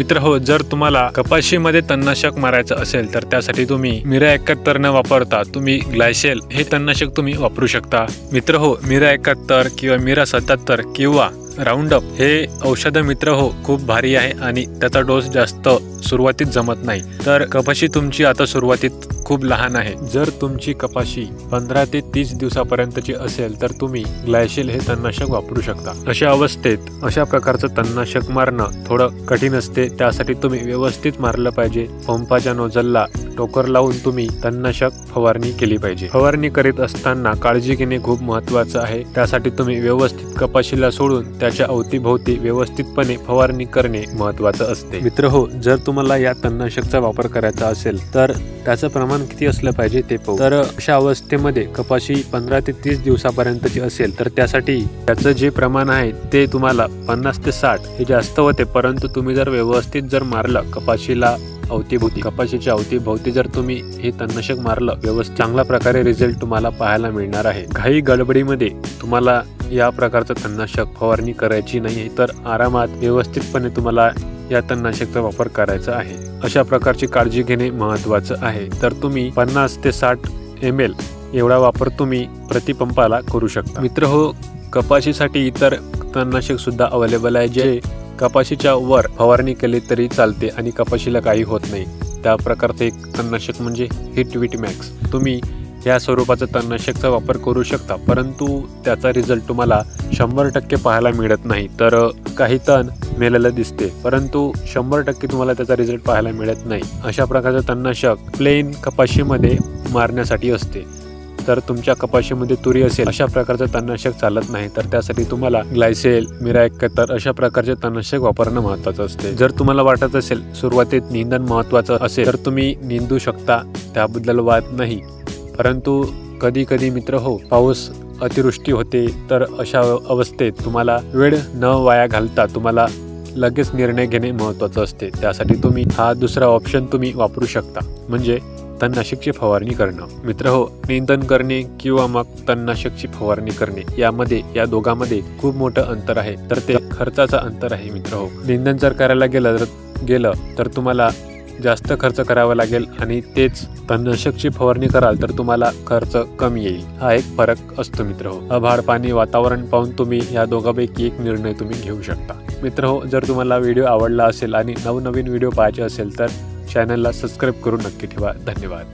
मित्र हो जर तुम्हाला कपाशीमध्ये तणनाशक मारायचं असेल तर त्यासाठी तुम्ही मिरा एकाहत्तर न वापरता तुम्ही ग्लायशेल हे तणनाशक तुम्ही वापरू शकता. मित्र हो मिरा एकाहत्तर किंवा मिरा सत्याहत्तर किंवा राऊंडअप हे औषध मित्र हो खूप भारी आहे आणि त्याचा डोस जास्त सुरुवातीत जमत नाही. तर कपाशी तुमची आता सुरुवातीत खूप लहान आहे. जर तुमची कपाशी पंधरा ते तीस दिवसापर्यंतची असेल तर तुम्ही ग्लायशेल हे तणनाशक वापरू शकता. अशा अवस्थेत अशा प्रकारचं तणनाशक मारणं थोडं कठीण असते त्यासाठी तुम्ही व्यवस्थित मारलं पाहिजे. पंपाच्या नोजलला टोकर लावून तुम्ही तणनाशक फवारणी केली पाहिजे. फवारणी करीत असताना काळजी घेणे खूप महत्वाचं आहे. त्यासाठी तुम्ही व्यवस्थित कपाशीला सोडून त्याच्या अवतीभोवती व्यवस्थितपणे फवारणी करणे महत्वाचं असते. मित्र हो जर तुम्हाला या तणनाशकचा वापर करायचा असेल तर त्याचं प्रमाण किती असलं पाहिजे ते पाहू. तर अशा अवस्थेमध्ये कपाशी पंधरा ते तीस दिवसापर्यंतची असेल तर त्यासाठी त्याचं जे प्रमाण आहे ते तुम्हाला पन्नास ते साठ हे जास्त होते. परंतु तुम्ही जर व्यवस्थित जर मारलं कपाशीला अवतीभोवती. कपाशीच्या अवतीभोवती जर तुम्ही हे तणनाशक मारलं व्यवस्थित चांगल्या प्रकारे रिझल्ट तुम्हाला पाहायला मिळणार आहे. घाई गडबडीमध्ये तुम्हाला या प्रकारचं तणनाशक फवारणी करायची नाही तर आरामात व्यवस्थितपणे तुम्हाला या तणनाशकचा वापर करायचा आहे. अशा प्रकारची काळजी घेणे महत्वाचं आहे. तर तुम्ही पन्नास ते साठ एम एल एवढा वापर तुम्ही प्रतिपंपाला करू शकता. मित्र हो कपाशीसाठी इतर तणनाशक सुद्धा अवेलेबल आहे जे कपाशीच्या वर फवारणी केली तरी चालते आणि कपाशीला काही होत नाही. त्या प्रकारचे एक तणनाशक म्हणजे हिटविट मॅक्स. तुम्ही या स्वरूपाचं तणनाशकचा वापर करू शकता परंतु त्याचा रिझल्ट तुम्हाला शंभर टक्के पाहायला मिळत नाही. तर काही तण मेलेलं दिसते परंतु शंभर टक्के तुम्हाला त्याचा रिझल्ट पाहायला मिळत नाही. अशा प्रकारचं तणनाशक प्लेन कपाशीमध्ये मारण्यासाठी असते. तर तुमच्या कपाशीमध्ये तुरी असेल अशा प्रकारचं तणनाशक चालत नाही. तर त्यासाठी तुम्हाला ग्लायसेल मिरा एकाहत्तर अशा प्रकारचे तणनाशक वापरणं महत्वाचं असते. जर तुम्हाला वाटत असेल सुरुवातीत निंदन महत्वाचं असेल तर तुम्ही निंदू शकता. त्याबद्दल वाद नाही. परंतु कधी कधी मित्र हो पाऊस अतिवृष्टी होते तर अशा अवस्थेत तुम्हाला वेळ न वाया घालता तुम्हाला लगेच निर्णय घेणे महत्वाचं असते. त्यासाठी तुम्ही हा दुसरा ऑप्शन तुम्ही वापरू शकता. म्हणजे तणनाशकची फवारणी करणं. मित्र हो निंदन करणे किंवा मग तणनाशकची फवारणी करणे यामध्ये या दोघांमध्ये खूप मोठं अंतर आहे. तर ते खर्चाचं अंतर आहे मित्र हो. निंदन जर करायला गेलं तर गेलं तर तुम्हाला जास्त खर्च करावा लागेल आणि तेच तणनाशकची फवारणी कराल तर तुम्हाला खर्च कमी येईल. हा एक फरक असतो मित्र हो. अभाळ पाणी वातावरण पाहून तुम्ही या दोघांपैकी एक निर्णय तुम्ही घेऊ शकता. मित्र हो जर तुम्हाला व्हिडिओ आवडला असेल आणि नवनवीन व्हिडिओ पाहायचे असेल तर चॅनलला सबस्क्राईब करून नक्की ठेवा. धन्यवाद.